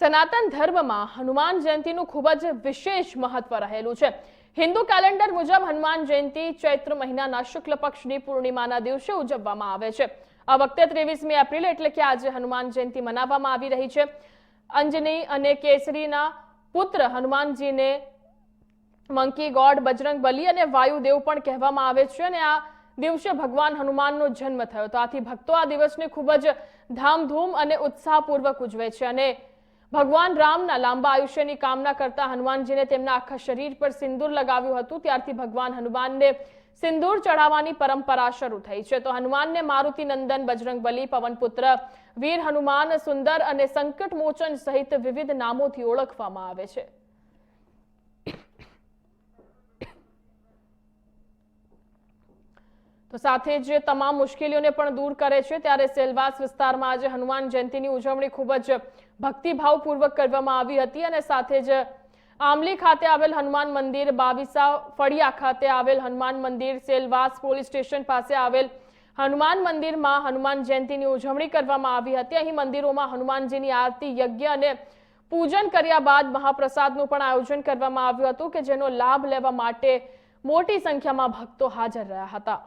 સનાતન ધર્મમાં હનુમાન જયંતીનું ખૂબ જ વિશેષ મહત્વ રહેલું છે. હિન્દુ કેલેન્ડર મુજબ હનુમાન જયંતી ચૈત્ર મહિનાના શુક્લ પક્ષની પૂર્ણિમાના દિવસે ઉજવવામાં આવે છે. આ વખતે ત્રેવીસમી એપ્રિલ એટલે કે આજે હનુમાન જયંતી મનાવવામાં આવી રહી છે. અંજની અને કેસરીના પુત્ર હનુમાનજીને મંકી, ગોડ, બજરંગ, બલી અને વાયુદેવ પણ કહેવામાં આવે છે અને આ દિવસે ભગવાન હનુમાનનો જન્મ થયો તો આથી ભક્તો આ દિવસને ખૂબ જ ધામધૂમ અને ઉત્સાહપૂર્વક ઉજવે છે અને ભગવાન રામના લાંબા આયુષ્યની કામના કરતા હનુમાનજીને તેમના આખા શરીર પર સિંદૂર લગાવ્યું હતું. ત્યારથી ભગવાન હનુમાનને સિંદૂર ચઢાવવાની પરંપરા શરૂ થઈ છે. તો હનુમાનને મારુતિ નંદન, બજરંગ બલી પવનપુત્ર વીર હનુમાન, સુંદર અને સંકટ મોચન સહિત વિવિધ નામોથી ઓળખવામાં આવે છે. તો સાથે જ તમામ મુશ્કેલીઓને પણ દૂર કરે છે ત્યારે સેલવાસ વિસ્તારમાં આજે હનુમાન જયંતીની ઉજવણી ખૂબ જ ભક્તિભાવપૂર્વક કરવામાં આવી હતી અને સાથે જ આમલી ખાતે આવેલ હનુમાન મંદિર, બાવીસા ફળિયા ખાતે આવેલ હનુમાન મંદિર, સેલવાસ પોલીસ સ્ટેશન પાસે આવેલ હનુમાન મંદિરમાં હનુમાન જયંતીની ઉજવણી કરવામાં આવી હતી. અહીં મંદિરોમાં હનુમાનજીની આરતી, યજ્ઞ અને પૂજન કર્યા બાદ મહાપ્રસાદનું પણ આયોજન કરવામાં આવ્યું હતું કે જેનો લાભ લેવા માટે મોટી સંખ્યામાં ભક્તો હાજર રહ્યા હતા.